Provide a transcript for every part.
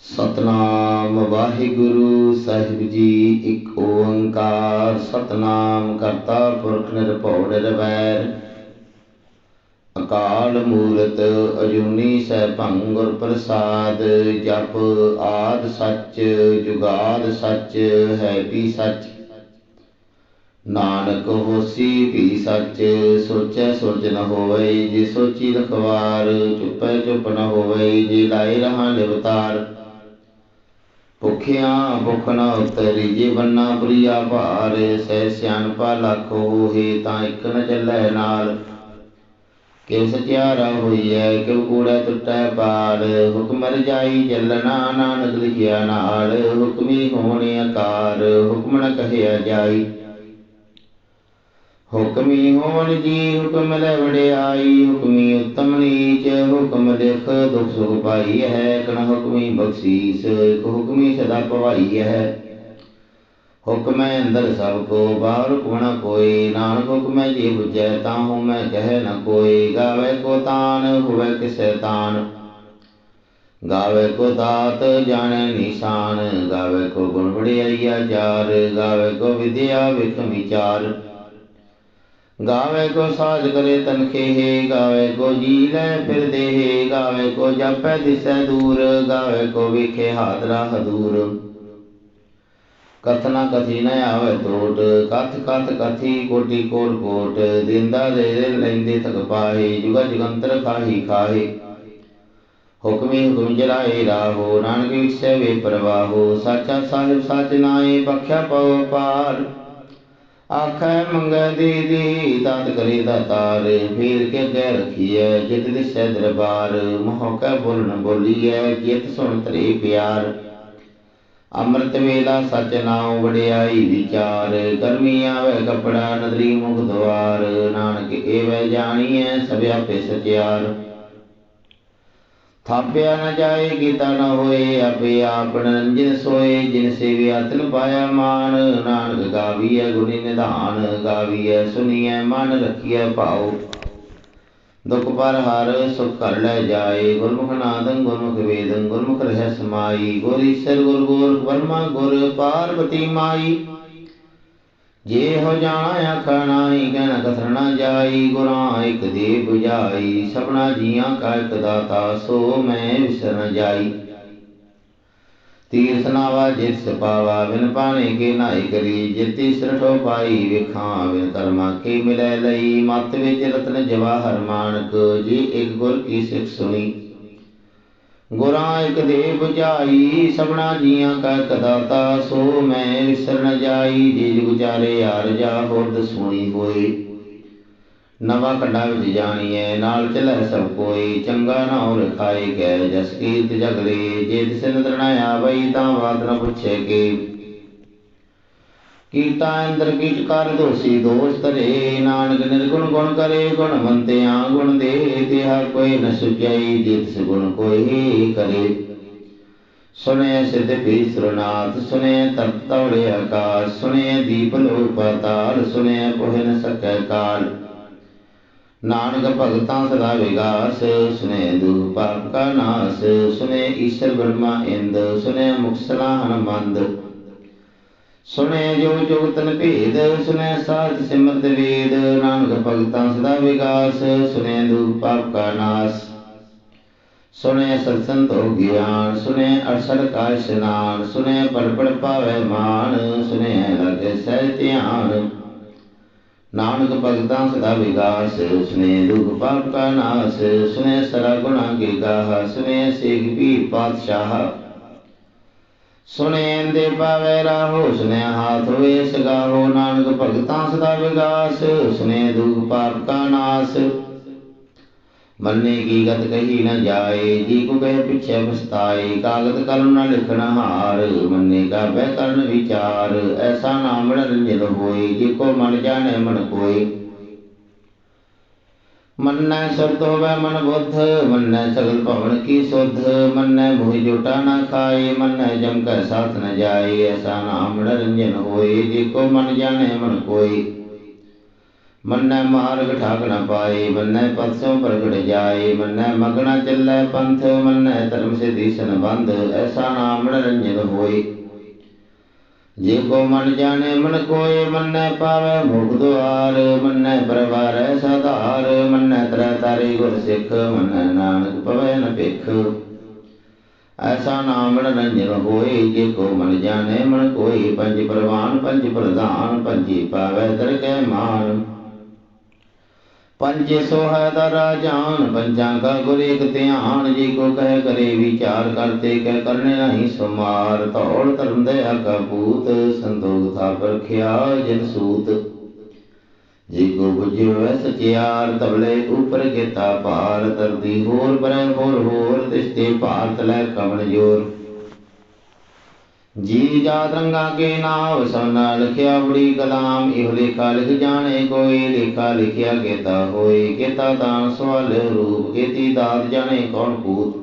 ਸਤਨਾਮ ਵਾਹਿਗੁਰੂ ਸਾਹਿਬ ਜੀ, ਇੱਕ ਓੰਕਾਰ ਸਤਨਾਮ ਕਰਤਾ ਪੁਰਖ ਨਿਰਭਉ ਨਿਰਵੈਰ। ਅਕਾਲ ਮੂਰਤ ਅਜੂਨੀ ਸੈਭੰ ਗੁਰ ਪ੍ਰਸਾਦ, ਜਪ ਆਦ ਸੱਚ, ਜੁਗਾਦ ਸੱਚ, ਹੈ ਵੀ ਸੱਚ। ਨਾਨਕ ਹੋਸੀ ਵੀ ਸੱਚ, ਸੋਚੈ ਸੋਚ ਨ ਹੋਵੇ, ਜੇ ਸੋਚੀ ਲਖਵਾਰ ਚੁੱਪੈ ਚੁੱਪ ਨ ਹੋਵੇ, ਜੇ ਲਾਏ ਰਹਾ ਲਿਵਤਾਰ ਭੁਖਿਆ ਭੁਖ ਨ ਉਤਰੀ ਜੇ ਬੰਨਾ ਪ੍ਰਿਆ ਭਾਰ, ਸਹਿ ਸਿਆਣਪਾ ਲੱਖ ਹੋਏ ਤਾਂ ਇੱਕ ਨ ਚੱਲੈ ਨਾਲ। ਕਿਉ ਸਚਿਆਰਾ ਹੋਈਐ, ਕਿਉ ਕੂੜਾ ਟੁੱਟੈ ਪਾਰ। ਹੁਕਮ ਰਜਾਈ ਚੱਲਣਾ ਨਾਨਕ ਲਿਖਿਆ ਨਾਲ, ਹੁਕਮੀ ਹੋਣੇ ਆਕਾਰ ਹੁਕਮ ਨ ਕਹਿਆ ਜਾਈ। ਹੁਕਮੀ ਹੋਣ ਜੀ ਹੁਕਮ ਲੈ ਵਡਿਆਈ, ਹੁਕਮੀ ਉਤਮ ਨੀਚ, ਹੁਕਮ ਲਿਖ ਦੁਖ ਸੁਖ ਪਾਈ ਹੈ ਕਣ ਹੁਕਮੀ ਬਖਸ਼ੀਸ, ਇਕ ਹੁਕਮੀ ਸਦਾ ਭਵਾਈ ਹੈ। ਹੁਕਮੈ ਅੰਦਰ ਸਭ ਕੋ, ਬਾਹਰ ਹੁਕਮ ਕੋਈ, ਨਾਨਕ ਹੁਕਮੈ ਜੀ ਬੁਝੈ ਤਾਹੂ ਮੈਂ ਕਹਿ ਨ ਕੋਈ, ਗਾਵੇ ਕੋ ਤਾਨ, ਹੋਵੇ ਕਿਸੈ ਤਾਨ। ਗਾਵੇ ਕੋ ਦਾਤ, ਜਾਣੈ ਨਿਸ਼ਾਨ, ਗਾਵੇ ਕੋ ਗੁਣ ਵਡਿਆਈਆ ਚਾਰ, ਗਾਵੇ ਕੋ ਵਿਦਿਆ ਵਿਖ ਵਿਚਾਰ। ਗਾਵੇ ਕੋ ਸਾਜ ਕਰੇ ਤਨਖੇ ਹੈ, ਗਾਵੇ ਕੋ ਜੀ ਲੈ ਫਿਰ ਦੇਹ ਗਾਵੇ ਕੋ ਜਪੈ ਦਿਸੈ ਦੂਰ, ਗਾਵੇ ਕੋ ਵਿਖੇ ਹਾਦਰਾ। ਹਦੂਰ ਕਥਨਾ ਕਥੀ ਨ ਆਵੇ ਟੋਟ ਕਥ ਕਥ ਕਥੀ ਕੋਟੀ ਕੋਟ ਕੋਟ, ਦਿੰਦਾ ਦੇ ਦੇ ਲੈਂਦੇ ਥਕ ਪਾਏ ਜੁਗਾ ਜੁਗੰਤਰ ਖਾਹੀ ਖਾਹੇ। ਹੁਕਮੀ ਹੁਕਮ ਜਲਾਏ ਰਾਹੋ, ਨਾਨਕ ਵਿਖਸੇ ਵੇ ਪ੍ਰਵਾਹੋ, ਸਾਚਾ ਸਾਹਿਬ ਸਾਚ ਨਾਏ ਬਖਿਆ ਪਉ ਪਾਰ। ਆਖੈ ਮੰਗੈ ਦੀ ਦੀ ਤਤ ਕਰੀ ਦਾਤਾਰ ਫੇਰ ਕੇ ਕਹਿ ਰਖੀਐ, ਜਿਤ ਦਿਸੈ ਦਰਬਾਰ ਮਹੋਕੈ ਬੋਲਣ ਬੋਲੀਐ, ਜਿਤ ਸੁਣ ਤਰੇ ਪਿਆਰ। ਅੰਮ੍ਰਿਤ ਵੇਲਾ ਸਚ ਨਾਉ ਵਡਿਆਈ ਵਿਚਾਰ ਕਰਮੀ ਆਵੇ ਕਪੜਾ ਨਦਰੀ ਮੁਖ ਦਵਾਰ, ਨਾਨਕ ਏਵੈ ਜਾਣੀਐ ਸਭ ਆਪੇ ਸਚਿਆਰ। ਥਾਪਿਆ ਨ ਜਾਏ ਕੀਤਾ ਨ ਹੋਏ, ਆਪੇ ਆਪ ਨੰਜਨ ਸੋਏ। ਜਿਨ ਸੇਵਿਆ ਤਿਨ ਪਾਇਆ ਮਾਨ, ਨਾਨਕ ਗਾਵੀਐ, ਗੁਣੀ ਨਿਧਾਨ ਗਾਵੀਐ, ਸੁਨੀਐ, ਮਨ ਰਖੀਐ ਭਾਉ। ਦੁਖ ਪਰ ਹਰ, ਸੁਖ ਕਰ ਲੈ ਜਾਏ। ਗੁਰਮੁਖ ਨਾਦੰ, ਗੁਰਮੁਖ ਵੇਦੰ, ਗੁਰਮੁਖ ਰਹਿ ਸਮਾਈ। ਗੁਰ ਈਸਰ ਗੁਰ ਗੋਰ ਬਰਮਾ ਗੁਰ ਪਾਰਵਤੀ ਮਾਈ। ਜੇ ਹੋ ਜਾਣਾ ਆਖਾ ਨਾਹੀ ਕਹਿਣਾ ਕਥਨ ਨਾ ਜਾਈ, ਗੁਰਾਂ ਇਕ ਦੇ 부ਜਾਈ, ਸਭਨਾ ਜੀਆਂ ਕਾ ਇਕ ਦਾਤਾ, ਸੋ ਮੈਂ ਵਿਸਰ ਨ ਜਾਈ। ਤੀਰਥ ਨਾਵਾ ਜਿਤ ਸਪਾਵਾ ਬਿਨ ਪਾਣੇ ਕੇ ਨਾਈ ਕਰੀ ਜਿਤੀ ਸਰਠੋ ਪਾਈ ਵਿਖਾਂ, ਬਿਨ ਕਰਮਾ ਕੇ ਮਿਲੈ ਲਈ। ਮਤ ਵਿੱਚ ਰਤਨ ਜਵਾਹਰ ਮਾਨਕ, ਜੀ ਇੱਕ ਗੁਰ ਕੀ ਸਿੱਖ ਸੁਣੀ। ਗੁਰਾਂ ਇਕ ਦੇ 부ਝਾਈ ਸਭਨਾ ਜੀਆਂ ਕਾ ਇਕ ਸੋ ਮੈਂ ਵਿਸਰ ਜਾਈ ਜੀ ਗੁਜਾਰੇ ਯਾਰ ਜਾ ਹੋਰਦ ਸੁਣੀ ਹੋਈ। ਨਵਾ ਕੰਡਾ ਵਿੱਚ ਜਾਣੀਐ, ਨਾਲ ਚਲੈ ਸਭ ਕੋਈ, ਚੰਗਾ ਨਾਉ ਰਖਾਏ ਗੈ ਜਸ ਕੀਰਤ ਜਗਲੇ ਜੇ ਤਿਸ ਨਦਰ ਨ ਆਵਈ, ਤਾਂ ਬਾਤ ਨ ਪੁੱਛੇ ਕੇ। ਕੀਤਾ ਇੰਦਰ ਕੀਟ ਕਰ ਦੋਸੀ ਦੋਸ ਤਰੇ ਨਾਨਕ ਨਿਰਗੁਣ ਗੁਣ ਕਰੇ, ਗੁਣਵੰਤਿਆ ਗੁਣ ਦੇ ਤਿਹਾ ਕੋਈ ਨ ਸੁਝਈ ਜਿਤਿ ਗੁਣ ਕੋਈ ਕਰੇ। ਸੁਨੇ ਸਿਧ ਪੀ ਸੁਰਨਾਥ ਸੁਨੇ ਤਪ ਤਵੜੇ ਆਕਾਸ਼ ਸੁਨੇ ਦੀਪ ਲੋਕ ਪਾਤਾਲ ਸੁਨੇ ਕੋਹਿ ਨ ਸਕੈ ਕਾਲ। ਨਾਨਕ ਭਗਤਾਂ ਸਦਾ ਵਿਗਾਸ ਸੁਨੇ ਦੁਖ ਪਾਪ ਕਾ ਨਾਸ ਸੁਨੇ ਈਸ਼ਰ ਬ੍ਰਹਮਾ ਇੰਦ ਸੁਨੇ ਮੁਕਸਲਾ ਹਨਮੰਦ। ਸੁਨੇ ਜੋ ਜੁਗਤਨ ਭੇਦ ਸੁਨੇ ਸਾਧ ਸਿਮਰਤ ਵੇਦ, ਨਾਨਕ ਭਗਤਾਂ ਸਦਾ ਵਿਗਾਸ ਸੁਨੇ ਦੁਖ ਪਾਪ ਕਾ ਨਾਸ। ਸੁਨੇ ਸਤ ਸੰਤੋ ਗਿਆਨ ਸੁਨੇ ਅਰਸੜ ਕਾ ਇਸ਼ਨਾਨ ਸੁਨੇ ਪੜ ਪਾਵੇ ਮਾਨ ਸੁਨੇ ਲਗੇ ਸਹਿ ਧਿਆਨ। ਨਾਨਕ ਭਗਤਾਂ ਸਦਾ ਵਿਗਾਸ ਸੁਨੇ ਦੁਖ ਪਾਪ ਕਾ ਨਾਸ ਸੁਨੇ ਸਰਾ ਗੁਣਾ ਕੇ ਗਾਹ ਸੁਨੇ ਸੇਖ ਪੀਰ ਪਾਤਸ਼ਾਹ। ਸੁਨੇ ਪਾਵੇ ਰਾਹੋ ਸੁਨੇ ਹਾਥ ਹੋਏ, ਸਗਾਹੋ ਨਾਨਕ ਭਗਤਾਂ ਸਦਾ ਵਿਗਾਸ ਸੁਨੇ ਦੁਖ ਪਾਪ ਕਾ ਨਾਸ। ਮੰਨੇ ਕੀ ਗਤ ਕਹੀ ਨ ਜਾਏ, ਜੀ ਕੋ ਕਹੇ ਪਿਛੇ ਪਛਤਾਏ ਕਾਗਦ ਕਲਮ ਨ ਲਿਖਣ ਹਾਰ, ਮੰਨੇ ਕਾ ਬਹਿ ਕਰਨ ਵਿਚਾਰ, ਐਸਾ ਨਾਮ ਰੰਜਨ ਹੋਈ ਜੀ ਕੋ ਮਨ ਜਾਣੇ ਮਨ ਕੋਏ। ਕੋਈ ਮੰਨੈ ਸੁਰਤ ਹੋਵੇ ਮਨ ਬੁੱਧ, ਮੰਨੈ ਸਗਲ ਭਵਨ ਕੀ ਸੁਧ, ਮੰਨੈ ਮੋਹਿ ਜੋਟਾ ਨ ਖਾਏ, ਮੰਨੈ ਜਮ ਕੈ ਸਾਥ ਨ ਜਾਏ, ਐਸਾ ਨਾਮ ਰੰਜਨ ਹੋਏ, ਜੀ ਕੋ ਮਨ ਜਾਣੇ ਮਨ ਕੋਈ ਮੰਨੈ ਮਾਰਗ ਠਾਕ ਨ ਪਾਏ, ਮੰਨੈ ਪਦ ਸੋ ਪ੍ਰਗਟ ਜਾਏ, ਮੰਨੈ ਮਗਣਾ ਚੱਲੈ ਪੰਥ, ਮੰਨੈ ਧਰਮ ਸਿਧੀ ਸੰਬੰਧ ਐਸਾ ਨਾਮ ਨਿਰੰਜਨ ਹੋਏ। ਜੇ ਕੋ ਮਨ ਜਾਣੇ ਮਨ ਕੋਏ ਮੰਨੈ ਪਾਵੈ ਮੁਖ ਦੁਆਰ, ਮੰਨੈ ਪਰਵਾਰੈ ਸਧਾਰ, ਮੰਨੈ ਤਰੈ ਤਾਰੇ ਗੁਰ ਸਿੱਖ, ਮੰਨੈ ਨਾਨਕ ਪਵੈ ਨ ਭਿਖ। ਐਸਾ ਨਾਮ ਨਿਰੰਜਨ ਹੋਏ, ਜੇ ਕੋ ਮਨ ਜਾਣੇ ਮਨ ਕੋਏ, ਪੰਜ ਪ੍ਰਵਾਨ, ਪੰਜ ਪ੍ਰਧਾਨ, ਪੰਜੀ ਪਾਵੈ ਦਰਗਹਿ ਮਾਨ। ਪੰਜੇ ਸੋ ਹੈ ਦਾ ਰਾਜਾਨ ਪੰਜਾਂ ਕਾ ਗੁਰ ਇਕ ਧਿਆਨ, ਜੀ ਕੋ ਕਹਿ ਕਰੇ ਵਿਚਾਰ ਕਰਤੇ ਕਹਿ ਕਰਨੇ ਨਹੀਂ ਸੁਮਾਰ। ਧੌਲ ਧਰਮ ਦਇਆ ਕਾ ਪੂਤ ਥਾ ਪਰਖਿਆ ਜਿਨ ਸੂਤ। ਜੀ ਕੋ ਬੁਝਿਓ ਸਚਿਆਰ, ਤਬਲੇ ਉਪਰ ਕੀਤਾ ਭਾਰ। ਤਰਦੀ ਹੋਰ ਬਰੈ ਹੋਰ ਹੋਰ ਦਿਸਤੇ ਭਾਰਤ ਲੈ ਕਵਨ ਜੋਰ। ਜੀ ਜਾਤ ਰੰਗਾ ਕੇ ਨਾਮ ਸੋਨਾ ਲਿਖਿਆ ਬੜੀ ਕਲਾਮ, ਇਹ ਲੇਖਾ ਲਿਖ ਜਾਣੇ ਕੋਈ, ਲੇਖਾ ਲਿਖਿਆ ਕੀਤਾ ਹੋਏ ਕੀਤਾ ਦਾਨ ਸਵਾਲ ਰੂਪ ਕੀਤੀ ਦਾਤ ਜਾਣੇ ਕੌਣ ਪੂਤ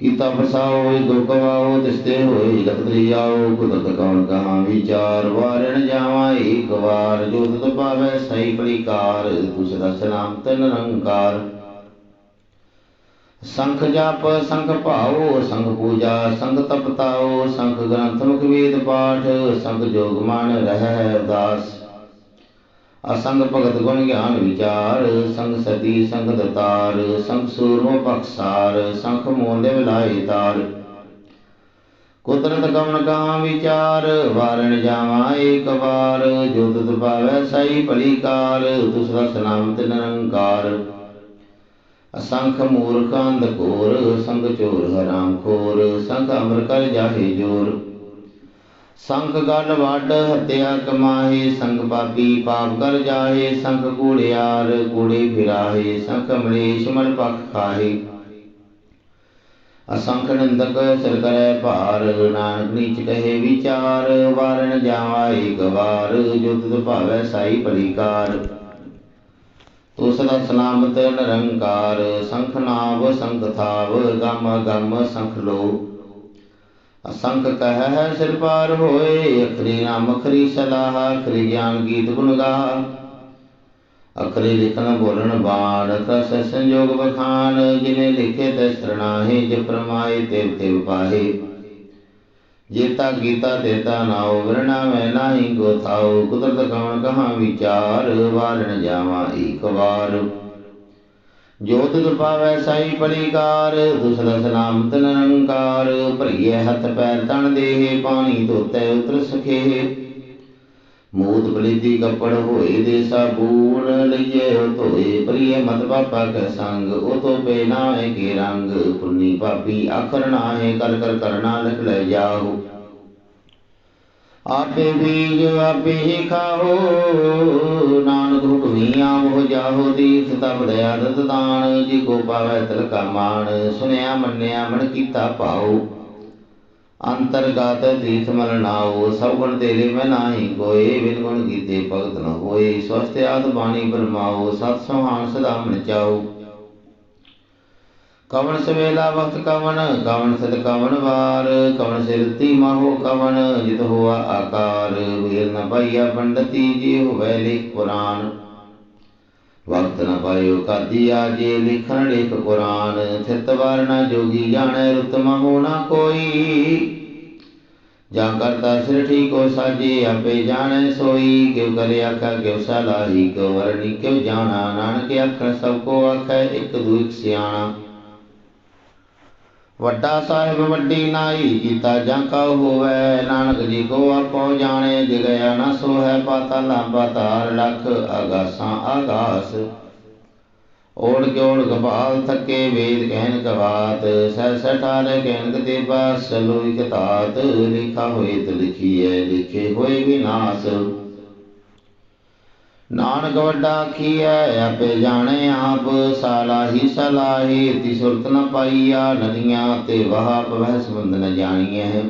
ਕੀਤਾ ਫਸਾਓ ਗੋ ਗਵਾਓ ਤਿਸਤੇ ਹੋਏ ਲਖਤ ਲਿਆਓ ਕੁਦਰਤ ਕੌਣ ਕਹਾਂ, ਵਿਚਾਰ ਵਾਰਣ ਜਾਵਾਂ, ਏਕ ਵਾਰ, ਜੋ ਤਤ ਪਾਵੈ ਸਹੀ ਪਲੀਕਾਰ ਤੁਸ ਦਸ ਨਾਮ ਤਨ ਨਿਰੰਕਾਰ। ਸੰਖ ਜਪ, ਸੰਖ ਭਾਉ, ਸੰਖ ਪੂਜਾ ਸੰਖ ਤਪਤਾਉ, ਸੰਖ ਗ੍ਰੰਥ ਮੁਖ ਵੇਦ ਪਾਠ ਸੰਖ ਜੋਗ ਮਨ ਰਹਿ ਉਦਾਸ ਅਸੰਗ ਭਗਤ ਗੁਣ ਗਿਆਨ ਵਿਚਾਰ, ਸੰਗ ਸਦੀ ਸੰਗ ਦਤਾਰ, ਸੰਗ ਸੂਰਮ ਪਖਸਾਰ ਸੰਖ ਮੋਲੇ ਵਿਲਾਈ ਤਾਰ। ਕੁਦਰਤ ਕਵਨ ਕਹਾਂ ਵਿਚਾਰ, ਵਾਰਣ ਜਾਵਾਂ ਏਕ ਵਾਰ, ਜੋ ਤੁਧ ਪਾਵੈ ਸਈ ਭਲੀ ਕਾਰ, ਤੁਸ ਰਸ ਨਾਮ ਤੇ ਨਿਰੰਕਾਰ ਅਸੰਖ ਮੂਰਖ ਅੰਧਕੋਰ ਸੰਗ ਚੋਰ ਹਰਾਮ ਖੋਰ, ਸੰਗ ਅਮਰ ਕਰ ਜਾਹੇ ਜੋਰ। ਸੰਖ ਗੜ ਵੱਡ ਹਤਿਆ ਕਮਾਹੇ, ਸੰਗ ਪਾਪੀ ਪਾਪ ਕਰ ਜਾਹੇ ਸੰਗ ਕੂੜਿਆਰ ਕੂੜੇ ਫਿਰਾਹੇ, ਸੰਖ ਮਲੇਸ਼ ਮਲ ਪਖ ਖਾਹੇ। ਅਸੰਖ ਨੰਦਕ ਸਿਰ ਕਰੈ ਭਾਰ, ਨਾਨਕ ਨੀਚ ਕਹੇ ਵਿਚਾਰ, ਵਾਰਨ ਜਾਵਾ ਏਕ ਵਾਰ, ਜੋ ਤੁਧ ਭਾਵੈ ਸਾਈ ਭਲੀਕਾਰ ਤੂੰ ਸਦਾ ਸਲਾਮਤ ਨਿਰੰਕਾਰ, ਸੰਖ ਨਾਵ ਸੰਖ ਥਾਵ, ਗਮ ਗਮ ਸੰਖ ਲੋ। ਅਸੰਖ ਕਹਿ ਸਿਰ ਪਾਰ ਹੋਏ, ਅਖਰੀ ਨਾਮ ਅਖਰੀ ਸਲਾਹ, ਅਖਰੀ ਗਿਆਨ ਗੀਤ ਗੁਣ ਗਾ। ਅਖਰੀ ਲਿਖਣ ਬੋਲਣ ਬਾਣ ਕਸ ਸੰਜੋਗ ਬਖਾਨ ਜਿਨੇ ਲਿਖੇ ਤੇ ਸਰਣਾਹੇ ਜੇ ਪ੍ਰਮਾਏ ਤੇ ਤੇ ਪਾਹੇ। ਜੇਤਾ ਗੀਤਾ ਦੇਤਾ ਨਾਉ, ਵਰਣਾ ਮੈਂ ਨਾਹੀ ਕੋ ਥਾਉ, ਕੁਦਰਤ ਕਵਣ ਕਹਾਂ ਵਿਚਾਰ, ਵਾਲਣ ਜਾਵਾਂ ਏਕ ਵਾਰ। ਜੋਤ ਤੁਧ ਪਾਵੈ ਸਾਈ ਪਲੀਕਾਰ ਦੁਸਰ ਸਲਾਮਤ ਨਿਰੰਕਾਰ ਭਰੀਏ ਹੱਥ ਪੈਰ ਤਣ ਦੇਹ, ਪਾਣੀ ਧੋਤੇ ਉਤਰ ਸਖੇ। ਮੂਤ ਬਲੀਦੀ ਕੱਪੜ ਹੋਏ ਦੇ ਸਾਬੂਨ ਲਈਏ ਧੋਏ। ਪ੍ਰਿਯ ਮਤ ਬਾਪਾ ਕੈ ਸੰਗ, ਉਹ ਤੋ ਬੇਨਾਏ ਕੇ ਰੰਗ? ਪੁੰਨੀ ਪਾਪੀ ਆਖਰ ਨਾਏ ਕਰ ਕਰ ਕਰਨਾ ਲਿਖ ਲੈ ਜਾਓ। ਆਪੇ ਬੀਜ ਆਪੇ ਹੀ ਖਾਓ, ਨਾਨਕ ਹੁਕਮੀ ਆਵੋ ਜਾਹੋ ਦੀਸ ਤਬ ਦਇਆ ਦਤ ਦਾਨ ਜੀ ਕੋ ਪਾਵੈ ਤਿਲਕਾ ਮਾਣ। ਸੁਨਿਆ ਮੰਨਿਆ ਮਨ ਕੀਤਾ ਪਾਓ ਅੰਤਰਗਤ ਤੀਰਥ ਮਲ ਨਾਉ ਸਭ ਗੁਣ ਤੇਰੇ ਮੈਂ ਨਾਹੀ ਕੋਏ ਬਿਨ ਗੁਣ ਕੀਤੇ ਭਗਤ ਨ ਹੋਏ। ਸਵਸਤ ਆਦ ਬਾਣੀ ਬਰਮਾਓ, ਸਤ ਸੁਹਾਨ ਸਦਾ ਮਨ ਚਾਉ ਕਵਨ ਸਵੇਲਾ ਵਕਤ ਕਵਨ ਕਵਣ ਸਦ ਕਵਣ ਵਾਰ। ਕਵਨ ਸਿਰਤੀ ਮਾਹੋ ਕਵਣ, ਜਿਤ ਹੋਆ ਆਕਾਰ। ਵੇਲ ਨ ਪਾਈਆ ਪੰਡਤੀ, ਜੀ ਹੋਵੇ ਲਿਖ ਕੁਰਾਨ ਵਕਤ ਨ ਪਾਇਓ ਕਾਦੀ ਆਜੇ ਲਿਖਣ ਲਿਖ ਕੁਰਾਨ, ਥਿਤ ਵਰਨਾ ਜੋਗੀ ਜਾਣੈ ਰੁਤ ਹੋਣਾ ਕੋਈ। ਜਾਂ ਕਰਤਾ ਸਿਰ ਠੀਕੋ ਸਾਜੇ, ਆਪੇ ਜਾਣੈ ਸੋਈ। ਕਿਉ ਕਰੇ ਆਖਾ, ਕਿਉ ਸਲਾਹੀ, ਕਿਉ ਵਰਣੀ, ਕਿਉ ਜਾਣਾ। ਨਾਨਕ ਆਖਣ ਸਭ ਕੋ ਆਖੈ, ਇੱਕ ਦੂ ਸਿਆਣਾ। ਵੱਡਾ ਸਾਹਿਬ ਵੱਡੀ ਨਾਈ ਕੀਤਾ ਜਾਂ ਕਉ ਹੋਵੇ, ਨਾਨਕ ਜੀ ਕੋ ਆਪੋ ਜਾਣੇ ਜਿਗਿਆ ਨ ਸੋ ਹੈ ਪਾਤਾਲਾ ਪਾਤਾਲ ਲਖ ਆਗਾਸਾਂ ਆਗਾਸ ਓੜ ਜੋੜ ਗਵਾਲ ਥਕੇ ਵੇਦ ਕਹਿਨ ਕਵਾਤ, ਸਹਿ ਸਠਾਲੇ ਕਹਿਨ ਕਤੇ ਬਾਸ ਲੋਈ ਕਤਾਤ ਲਿਖਾ ਹੋਏ ਤੇ ਲਿਖੀਐ, ਲਿਖੇ ਹੋਏ ਵਿਨਾਸ਼। ਨਾਨਕ ਵੱਡਾ ਆਖੀਐ ਆਪੇ ਜਾਣੇ ਆਪ ਸਾਲਾਹੀ ਸਲਾਹੀ ਤੀ ਸੁਰਤ ਨ ਪਾਈਆ, ਨਦੀਆਂ ਤੇ ਵਹਾ ਪਵਹਿ ਸਮੁੰਦ ਨ ਜਾਣੀਐ।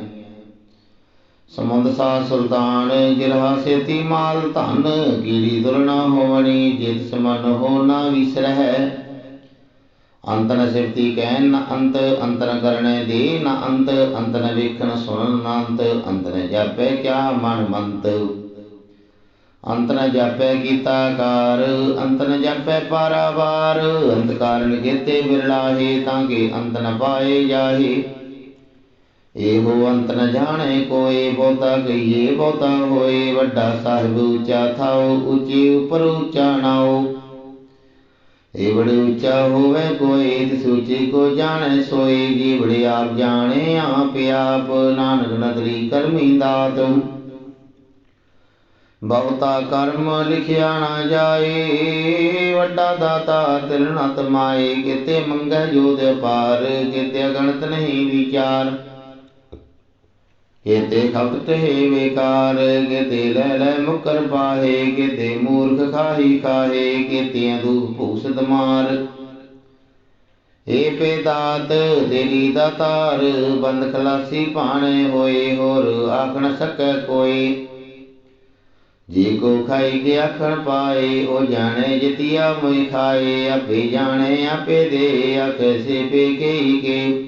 ਸਮੁੰਦ ਸਾ ਸੁਲਤਾਨ ਗਿਰਹਾ ਸੇਤੀ ਮਾਲ ਧਨ, ਕੀੜੀ ਦੁਰਨਾ ਹੋਵਣੀ, ਜਿਤ ਸਮਨ ਹੋ ਨਾ ਵਿਸਰਹਿ। ਅੰਤ ਨ ਸਿਫਤੀ ਕਹਿਨ ਨ ਅੰਤ ਅੰਤਨ ਨ ਦੇ ਨ ਅੰਤ ਅੰਤਨ ਵੇਖਣ ਸੁਣਨ ਨ ਅੰਤ ਅੰਤਨ ਜਾਪੈ ਕਿਆ ਮਨ ਮੰਤ। ਅੰਤ ਨ ਜਾਪੈ ਕੀਤਾ ਕਾਰ, ਅੰਤ ਨ ਜਾਪੈ ਪਾਰਾਵਾਰ। ਅੰਤ ਕਾਰਨ ਕੀਤੇ ਬਿਰਲਾਹੇ, ਤਾਂ ਕਿ ਅੰਤ ਨ ਪਾਏ ਜਾਹੇ। ਇਹੋ ਅੰਤ ਨ ਜਾਣੇ ਕੋਏ, ਬਹੁਤਾ ਕਹੀਏ ਬਹੁਤਾ ਹੋਏ। ਵੱਡਾ ਸਾਹਿਬ ਉੱਚਾ ਥਾਉ, ਉੱਚੀ ਉਪਰ ਉੱਚਾ ਨਾਉ। ਏਵੜ ਉੱਚਾ ਹੋਵੇ ਕੋਈ ਤਿਸ ਉੱਚੀ ਕੋ ਜਾਣੇ ਸੋਈ ਜੀ ਆਪ ਜਾਣੇ, ਆਪ ਆਪ, ਨਾਨਕ ਨਦਰੀ ਕਰਮੀ ਦਾਤ। ਬਹੁਤਾ ਕਰਮ ਲਿਖਿਆ ਨਾ ਜਾਏ, ਵੱਡਾ ਦਾਤਾ ਤਿਰਨਤ ਮਾਏ, ਕਿਤੇ ਮੰਗੈ ਜੋਦ ਪਾਰ ਕਿਤੇ ਅਗਣਤ ਨਹੀਂ ਵਿਚਾਰ। ਕਿਤੇ ਖਪਤ ਟਹੇ ਵੇਕਾਰ ਕਿਤੇ ਲੈ ਲੈ ਮੁਕਰ ਪਾਹੇ, ਕਿਤੇ ਮੂਰਖ ਖਾਹੀ ਕਾਹੇ ਕਿਤੇ ਦੂਖ ਭੂਸਤ ਮਾਰ। ਏ ਪੇਦਾਤ, ਤੇਰੀ ਦਾਤਾਰ ਬੰਦ ਖਲਾਸੀ ਭਾਣੇ ਹੋਏ, ਹੋਰ ਆਖਣ ਸਕੈ ਕੋਈ। ਜੀ ਕੋ ਖਾਈ ਕੇ ਆਖਣ ਪਾਏ, ਉਹ ਜਾਣੇ ਜਤੀਆ ਮੋਇ ਖਾਏ, ਆਪੇ ਜਾਣੇ ਆਪੇ ਦੇ, ਆਖੇ ਸੇ ਪੇ ਕਈ ਕੇ।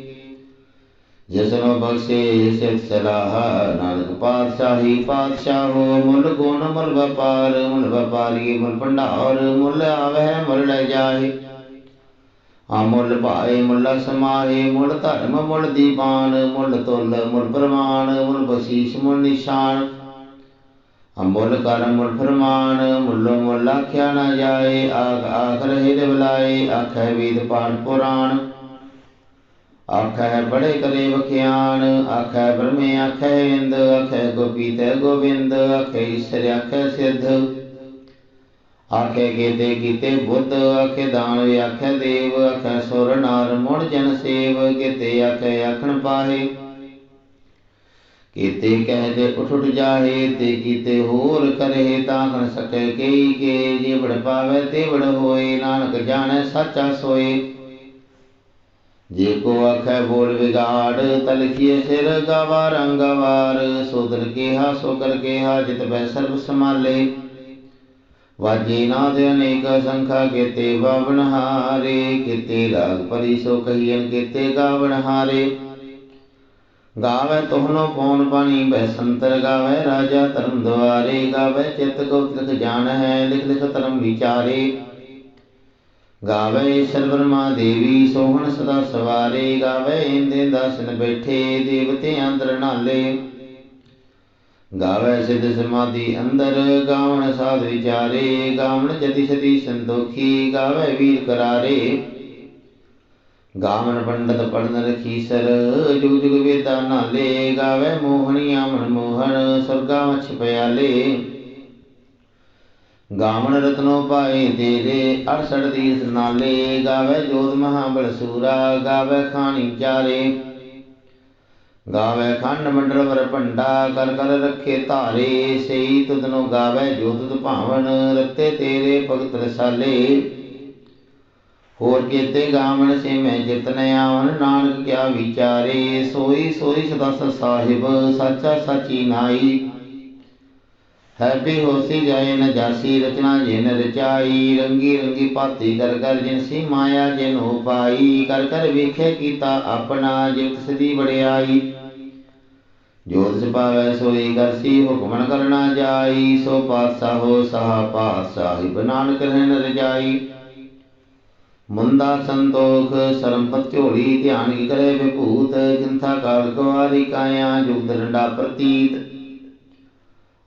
ਜਿਸਨੋ ਬਖਸ਼ੇ ਸਿਤ ਸਲਾਹ, ਨਾਨਕ ਪਾਤਸ਼ਾਹੀ ਪਾਤਸ਼ਾਹੋ, ਮੁੱਲ ਗੁਣ ਮੁੱਲ ਵਪਾਰ, ਮੁੱਲ ਵਪਾਰੀ ਮੁੱਲ ਭੰਡਾਰ, ਮੁੱਲ ਆਵਹਿ ਮੁੱਲ ਲੈ ਜਾਏ। ਆ ਮੁੱਲ ਭਾਏ, ਮੁੱਲ ਸਮਾਏ, ਮੁੱਲ ਧਰਮ ਮੁੱਲ ਦੀਵਾਨ, ਮੁੱਲ ਤੁਲ ਮੁੱਲ ਪ੍ਰਮਾਣ, ਮੁੱਲ ਬਖਸ਼ੀਸ਼ ਮੁੱਲ ਨਿਸ਼ਾਨ। ਅਮੁੱਲ ਕਰ ਮੁੱਲ ਫਰਮਾਨ, ਮੁੱਲੋ ਮੁੱਲ ਆਖਿਆ ਨਾ ਜਾਏ, ਆਖ ਆਖ ਰਹੇ ਦੇ ਬੁਲਾਏ, ਆਖੈ ਵੇਦ ਪਾਠ ਪੁਰਾਣ। ਆਖੈ ਬੜੇ ਕਰੇ ਵਖਿਆਨ ਆਖੈ ਬ੍ਰਹਮੇ ਆਖੈ ਇੰਦ, ਆਖੈ ਗੋਪੀ ਤੇ ਗੋਬਿੰਦ, ਆਖੈ ਈਸ਼ਰ ਆਖੈ ਸਿੱਧ। ਆਖੈ ਕੀਤੇ ਕੀਤੇ ਬੁੱਧ, ਆਖੈ ਦਾਨ ਆਖੈ ਦੇਵ, ਆਖੈ ਸੁਰ ਨਾਰ ਮੁਣ ਜਨ ਸੇਵ ਕੀਤੇ ਆਖੈ ਆਖਣ ਪਾਹੇ। ਕੀਤੇ ਕਹਿ ਦੇ ਉਠ ਉਠ ਜਾਹੇ, ਤੇ ਕੀਤੇ ਹੋਰ ਕਰੇ ਤਾਂ ਕਣ ਸਕੈ ਕਈ ਕੇ, ਜੇ ਬੜ ਪਾਵੇ ਤੇ ਬੜ ਹੋਏ, ਨਾਨਕ ਜਾਣੈ ਸਾਚਾ ਸੋਏ। ਜੇ ਕੋ ਆਖੈ ਬੋਲ ਵਿਗਾੜ ਤਲਖੀਏ ਸਿਰ ਗਵਾ ਰੰਗਵਾਰ ਸੋਦਰ ਕੇਹਾ, ਸੋ ਕਰ ਕੇਹਾ, ਜਿਤ ਬੈ ਸਰਬ ਸਮਾਲੇ ਵਾਜੇ ਨਾਦ ਅਨੇਕ ਸੰਖਾ ਕੀਤੇ ਬਾਵਨ ਹਾਰੇ, ਕੀਤੇ ਲਾਗ ਪਰੀ ਸੋ ਕਹੀਨ ਕੀਤੇ ਗਾਵਨ ਹਾਰੇ। ਗਾਵੇ ਤੋਹਨੋ ਪੌਣ ਪਾਣੀ ਬੈ ਸੰਤਰ ਗਾਵੇ, ਰਾਜਾ ਧਰਮ ਦੁਆਰੇ ਗਾਵੇ, ਚਿਤ ਗੁਪਤ ਲਿਖ ਜਾਣ ਹੈ ਲਿਖ ਲਿਖ ਧਰਮ ਵਿਚਾਰੇ। ਗਾਵੇ ਈਸ਼ਰ ਬ੍ਰਹਮਾ ਦੇਵੀ, ਸੋਹਣ ਸਦਾ ਸਵਾਰੇ, ਗਾਵੇ ਇੰਦੇ ਦਾਸਨ ਬੈਠੇ, ਦੇਵਤੇ ਅੰਦਰ ਨਾਲੇ। ਗਾਵੇ ਸਿਧ ਸਮਾਧੀ ਅੰਦਰ, ਗਾਵਣ ਸਾਧ ਵਿਚਾਰੇ, ਗਾਵਣ ਜਤੀ ਸਤੀ ਸੰਤੋਖੀ, ਗਾਵੇ ਵੀਰ ਕਰਾਰੇ। ਗਾਵਨ ਪੰਡਤ ਪੜਨ ਰਖੀਸਰ, ਜੁਗ ਜੁਗ ਵੇਦਾ ਨਾਲੇ ਗਾਵੇ ਮੋਹਣੀਆਂ ਮਨ ਮੋਹਣ ਸੁਰਗਾ ਮਛ ਪਿਆਲੇ। ਗਾਵਨ ਰਤਨੋ ਪਾਏ ਤੇਰੇ ਅਰਸੜ ਦੀਸ ਨਾਲੇ। ਗਾਵੇ ਜੋਤ ਮਹਾ ਸੂਰਾ, ਗਾਵੇ ਖਾਣੀ ਚਾਰੇ। ਗਾਵੇ ਖੰਡ ਮੰਡਲ ਵਰ ਭੰਡਾ, ਕਰ ਕਰ ਰੱਖੇ ਧਾਰੇ। ਸਈ ਤੁਧਨੋ ਗਾਵੇ ਜੋ ਭਾਵਨ, ਰਤੇ ਤੇਰੇ ਭਗਤ ਰਸਾਲੇ। ਹੋਰ ਕੀਤੇ ਗਾਵਣ ਸੇ ਮੈਂ ਜਿਤਨ ਆਵਨ ਨਾਨਕ ਕਿਆ ਵਿਚਾਰੇ, ਸੋਈ ਸੋਈ ਸਦਾ ਸਾਹਿਬ, ਸਾਚਾ ਸਾਚੀ ਨਾਈ। ਹੈਪੀ ਹੋਸੀ ਜਾਏ ਨ ਜਾਸੀ, ਰਚਨਾ ਜਿਨ ਰਚਾਈ, ਰੰਗੀ ਰੰਗੀ ਪਾਤੀ ਕਰ ਕਰ ਜਿਨ ਸੀ ਮਾਇਆ ਜਿਨ ਉਪਾਈ ਕਰ ਕਰ ਵੇਖੇ ਕੀਤਾ ਆਪਣਾ ਜਿਤ ਸਦੀ ਬੜਿਆਈ ਜੋਤ ਤਿਸ ਸੋਈ ਕਰਸੀ ਹੁਕਮਨ ਕਰਨਾ ਜਾਈ, ਸੋ ਪਾਤਸ਼ਾਹੋ ਸਹਾ ਪਾਤਸ਼ਾਹਿਬ ਨਾਨਕ ਰਹਿਣ ਰਜਾਈ। ਮੁੰਦਾ ਸੰਤੋਖ, ਸਰਮ ਪਤਿਓੜੀ ਧਿਆਨ ਕੀ ਕਰੇ ਵਿਭੂਤ ਕਿੰਥਾ ਕਾਲ ਕੁਵਾਰੀ ਕਾਇਆ ਜੁਗ ਦਰੰਡਾ ਪ੍ਰਤੀਤ।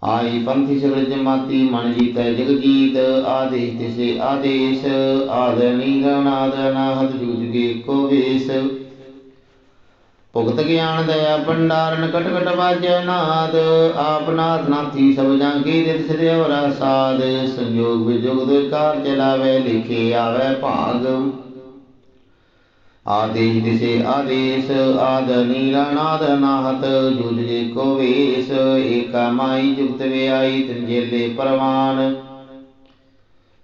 ਆਈ ਪੰਥੀ ਸਗਲ ਜਮਾਤੀ, ਮਨ ਜੀਤੈ ਜਗ ਜੀਤ ਆਦੇਸ਼ ਤਿਸੇ ਆਦੇਸ਼ ਆਦਨੀ ਨੀਰਨਾਦ ਅਨਾਹਤ ਜੁਗ ਜੁਗੇ ਕੋ ਵੇਸ। ਭੁਗਤ ਗਿਆਨ ਦਇਆ, ਭੰਡਾਰਨ ਕਟ ਵਾਜੈ ਨਾਦ। ਆਪ ਨਾਥ ਨਾਥੀ ਸਭ ਜਾਂ ਕੀ ਦਿਤ ਸਿਰ ਅਵਰਾ ਸਾਧ ਸੰਜੋਗ ਵਿਜੋਗ ਦੁਇ ਕਾਰ ਚਲਾਵੇ, ਲਿਖੇ ਆਵੇ ਭਾਗ। ਆਦੇਸ਼ ਦਿਸੇ ਆਦੇਸ਼, ਆਦ ਨੀਰਨਾਦ ਨਾਹਤ ਜੁਜ ਜੇ ਕੋ ਵੇਸ। ਏਕਾ ਮਾਈ ਜੁਗਤ ਵਿਆਈ ਤੰਜੇਲੇ ਪਰਵਾਨ।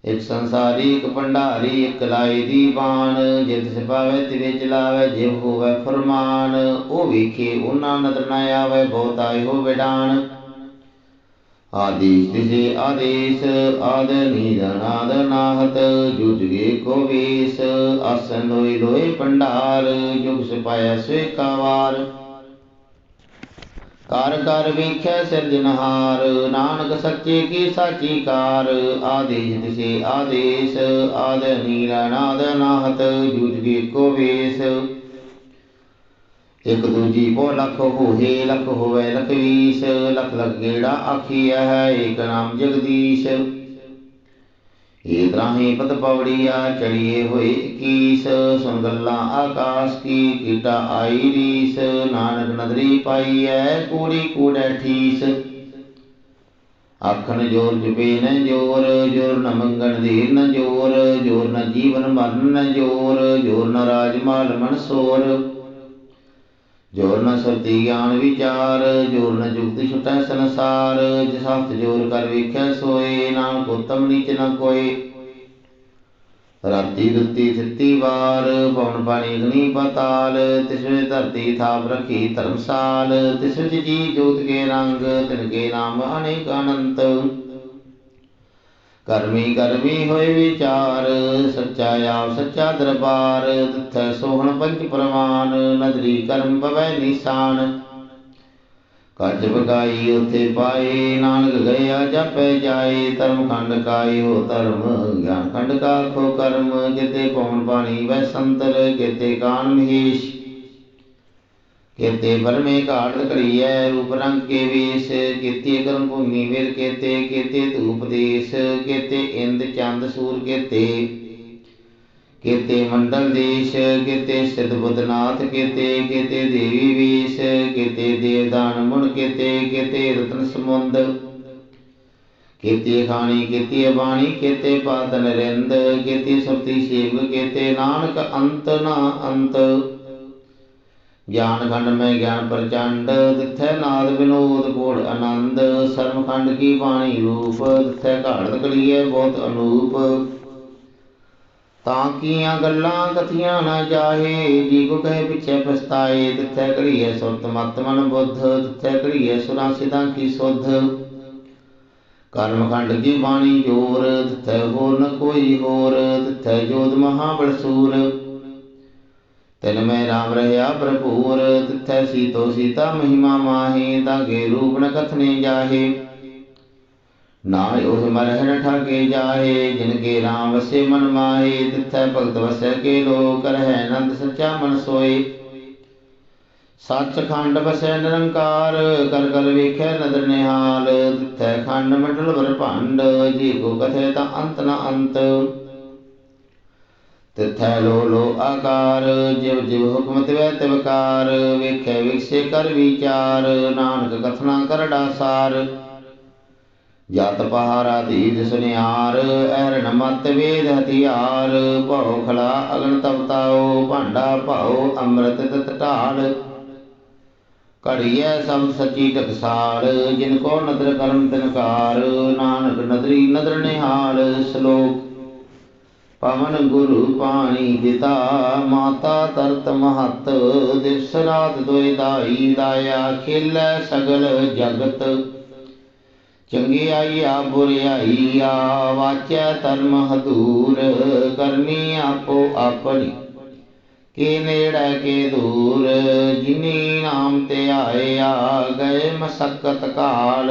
ਇਕ ਸੰਸਾਰੀ, ਇਕ ਭੰਡਾਰੀ, ਇਕ ਲਾਈ ਦੀਵਾਨ ਜਿਤ ਸਿਪਾਵੇ ਤਿਵੇ ਚਲਾਵੇ, ਜਿਵ ਹੋਵੇ ਫਰਮਾਨ। ਉਹ ਵੇਖੇ, ਉਹਨਾਂ ਨਦਰ ਨਾ ਆਵੇ ਬਹੁਤਾਈ ਹੋ ਵਿਡਾਨ। ਆਦੇਸ਼ ਤਿਸੇ ਆਦੇਸ਼, ਆਦ ਨੀਰਨਾਦ ਨਾਹਤ ਜੁਜਗੇ ਕੋ ਵੇਸ। ਆਸਨ ਲੋਈ ਲੋਏ ਭੰਡਾਰ, ਜੁਗ ਸਿਪਾਇਆ ਸੇਕਾਵਾਰ ਕਰ ਕਰ ਵੇਖੈ ਸਿਰਜਨਹਾਰ ਨਾਨਕ ਸੱਚੇ ਕੀ ਸਾਚੀ ਕਾਰ, ਆਦੇਸ਼ ਤਿਸੇ ਆਦੇਸ਼, ਆਦ ਨੀਲਾ ਨਾਦ ਨਾਹਤ ਜੂਝ ਕੋ ਵੇਸ। ਇਕ ਦੂਜੀ ਬੋ ਲਖ ਹੋਏ ਲਖ ਹੋਵੇ ਲਖ ਵੀਸ ਲਖ ਲਖ ਗੇੜਾ ਆਖੀਐ ਹੈ ਏਕ ਨਾਮ ਜਗਦੀਸ਼। ਏ ਦਰਾਹੀ ਪਵੜੀਆ ਚੜੀਏ ਹੋਏ 21 ਸੁਨ ਗੱਲਾਂ ਆਕਾਸ਼ ਕੀ ਕੀਟਾ ਆਈ ਰੀਸ ਨਾਨਕ ਨਦਰੀ ਪਾਈਐ ਕੂੜੀ ਕੂੜੈ ਠੀਸ ਆਖਣ ਜੋਰ ਜਪੇ ਨ ਜੋਰ ਜੋਰ ਨ ਮੰਗਣ ਧੀਰ ਨ ਜੋਰ ਜੋਰ ਨ ਜੀਵਨ ਮਰਨ ਨ ਜੋਰ ਜੋਰ ਨ ਰਾਜ ਮਾਲ ਮਨ ਸੋਰ ਜੋਰ ਨ ਸੁਰਤੀ ਗਿਆਨ ਵਿਚਾਰ, ਜੋਰ ਨ ਜੁਗਤ ਛੁਟੈ ਸੰਸਾਰ, ਜਿਸ ਹੱਥ ਜੋਰ ਕਰ ਵੇਖਿਆ ਸੋਏ ਨਾਨਕ ਉਤਮ ਨੀਚ ਨ ਕੋਏ। ਰਾਤੀ ਦੁੱਤੀ ਥਿੱਤੀ ਵਾਰ, ਪਵਨ ਪਾਣੀ ਅਗਨੀ ਪਤਾਲ, ਤਿਸ ਵਿੱਚ ਧਰਤੀ ਥਾਪ ਰੱਖੀ ਧਰਮਸਾਲ, ਤਿਸ ਵਿੱਚ ਜੀ ਜੋਤ ਕੇ ਰੰਗ, ਤਿਨ ਕੇ ਨਾਮ ਅਨੇਕ ਅਨੰਤ। ਕਰਮੀ ਕਰਮੀ ਹੋਏ ਵਿਚਾਰ, ਸੱਚਾ ਆਪ ਸੱਚਾ ਦਰਬਾਰ ਤਿਥੈ ਸੋਹਣ ਪੰਜ ਪ੍ਰਮਾਨ ਨਦਰੀ ਕਰਮ ਪਵੈ ਨਿਸ਼ਾਨ। ਕੱਜ ਬਗਾਈ ਉਥੇ ਪਾਏ, ਨਾਨਕ ਗਿਆ ਜਪੈ ਜਾਏ, ਧਰਮ ਖੰਡ ਕਾਈ ਹੋ ਧਰਮ ਗਿਆਨ ਖੰਡ ਕਾ ਖੋ ਕਰਮ ਕਿਤੇ ਪਵਨ ਪਾਣੀ ਵੈ ਸੰਤਰ ਕਿਤੇ ਕਾਨ ਮਹੇਸ਼। ਕੇਤੇ ਬਰਮੇ ਘਾਟ ਕੜੀਐ ਰੂਪ ਰੰਗ ਕੇ ਵੇਸ ਕੇਤੇ ਕਰਮ ਭੂਮੀ ਵਿਰ ਕੇਤੇ ਕੇਤੇ ਧੂਪ ਦੇਸ ਕੇਤੇ ਇੰਦ ਚੰਦ ਸੂਰ ਕੇਤੇ ਕੇਤੇ ਮੰਡਲ ਦੇਸ਼ ਕੇਤੇ ਸਿਧ ਬੁੱਧਨਾਥ ਕੇਤੇ ਕੇਤੇ ਦੇਵੀ ਵੇਸ ਕੇਤੇ ਦੇਵਦਾਨ ਮੁਨ ਕੇਤੇ ਕੇਤੇ ਰਤਨ ਸਮੁੰਦ ਕੇਤੇ ਖਾਣੀ ਕੇਤੀ ਬਾਣੀ ਕੇਤੇ ਪਾਦਨ ਰਿੰਦ ਕੇਤੇ ਸੁਰਤੀ ਸੇਵ ਕੇਤੇ ਨਾਨਕ ਅੰਤ ਨਾ ਅੰਤ। ਗਿਆਨ ਖੰਡ ਮੈਂ ਗਿਆਨ ਪ੍ਰਚੰਡ ਤਿਥੈ ਨਾਦ ਵਿਨੋਦ ਕੋੜ ਆਨੰਦ ਸਰਮ ਖੰਡ ਕੀ ਬਾਣੀ ਰੂਪ ਤਿਥੈ ਘਾੜਤ ਕਲੀਏ ਬਹੁਤ ਅਨੂਪ। ਤਾਂ ਕੀਆਂ ਗੱਲਾਂ ਕਥੀਆਂ ਨਾ ਜਾਹੇ ਜੀ ਕੋ ਕਹੇ ਪਿਛੇ ਪਛਤਾਏ ਤਿਥੈ ਕਲੀਏ ਸੁਰਤ ਮਤ ਮਨ ਬੁੱਧ ਤਿਥੈ ਕਲੀਏ ਸੁਰਾਂ ਸਿਧਾਂ ਕੀ ਸੁਧ। ਕਰਮ ਖੰਡ ਕੀ ਬਾਣੀ ਜੋਰ ਤਿਥੈ ਹੋਰ ਨ ਕੋਈ ਹੋਰ ਤਿਥੈ ਜੋਤ ਮਹਾ ਬਲਸੂਰ ਤਿਨ ਮੈਂ ਰਾਮ ਰਹਾ ਭਰਪੂਰ, ਤਿਥੈ ਸੀਤੋ ਸੀਤਾ ਮਹਿਮਾ ਮਾਹੀ ਤਾਗੇ ਰੂਪ ਨ ਕਥਨੇ ਜਾਹੇ। ਨਾ ਉਹ ਮਰਹਿ ਨ ਠਾਕੇ ਜਾਹੇ, ਜਿਨ ਕੇ ਰਾਮ ਵਸੇ ਮਨ ਮਾਹੇ, ਤਿਥੈ ਭਗਤ ਵਸੈ ਕੇ ਲੋਕ, ਰਹਿ ਆਨੰਦ ਸੱਚਾ ਮਨ ਸੋਏ। ਸੱਚ ਖੰਡ ਵਸੈ ਨਿਰੰਕਾਰ, ਕਰ ਕਰ ਵੇਖੈ ਨਦਰ ਨਿਹਾਲ, ਤਿਥੈ ਖੰਡ ਮੰਡਲ ਵਰ ਭੰਡ, ਜੀ ਕੋ ਕਥੈ ਤਾਂ ਅੰਤ ਨ ਅੰਤ। ਤਿਥੈ ਲੋ ਲੋ ਆਕਾਰ, ਜਿਵ ਜਿਵ ਹੁਕਮ ਤਿਵੈ ਤਿਵਕਾਰ ਵੇਖੈ ਵਿਖਸੇ ਕਰ ਵਿਚਾਰ, ਨਾਨਕ ਕਥਨਾ ਕਰੜਾ ਸਾਰ ਜਤ ਪਹਾਰਾ ਦੀਦ ਸੁਨਿਆਰ ਐਰਨ ਮਤ ਵੇਦ ਹਥਿਆਰ, ਭਉ ਖਲਾ ਅਗਨ ਤਵਤਾਓ ਭਾਂਡਾ ਭਾਉ ਅੰਮ੍ਰਿਤ ਤਤ ਢਾਲ। ਘੜੀਐ ਸਭ ਸੱਚੀ ਟਕਸਾਲ, ਜਿਨ ਕੋ ਨਦਰ ਕਰਮ ਤਿਨਕਾਰ, ਨਾਨਕ ਨਦਰੀ ਨਦਰ ਨਿਹਾਲ, ਸ਼ਲੋਕ ਪਵਨ ਗੁਰੂ ਪਾਣੀ ਪਿਤਾ ਮਾਤਾ ਤਰਤ ਮਹਤ, ਦਿਵਸ ਰਾਤ ਦੋਇ ਦਾਈ ਦਾਇਆ ਖੇਲੈ ਸਗਲ ਜਗਤ। ਚੰਗਿਆਈ ਆ ਬੁਰਿਆਈ ਆ ਵਾਚੈ ਧਰਮ ਹਦੂਰ ਕਰਨੀ ਆਪੋ ਆਪਣੀ। ਕੇ ਨੇੜੇ ਕੇ ਦੂਰ, ਜਿਨੀ ਨਾਮ ਤੇ ਆਇਆ, ਗਏ ਮਸਕਤ ਕਾਲ।